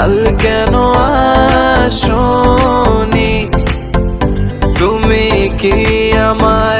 কাল কেন আসনি? তুমি কি আমায়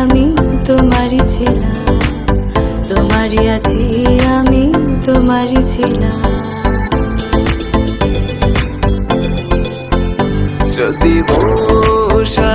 আমি তোমারই ছিলাম তোমারই আছি আমি তোমারই ছিলাম। যদি বসা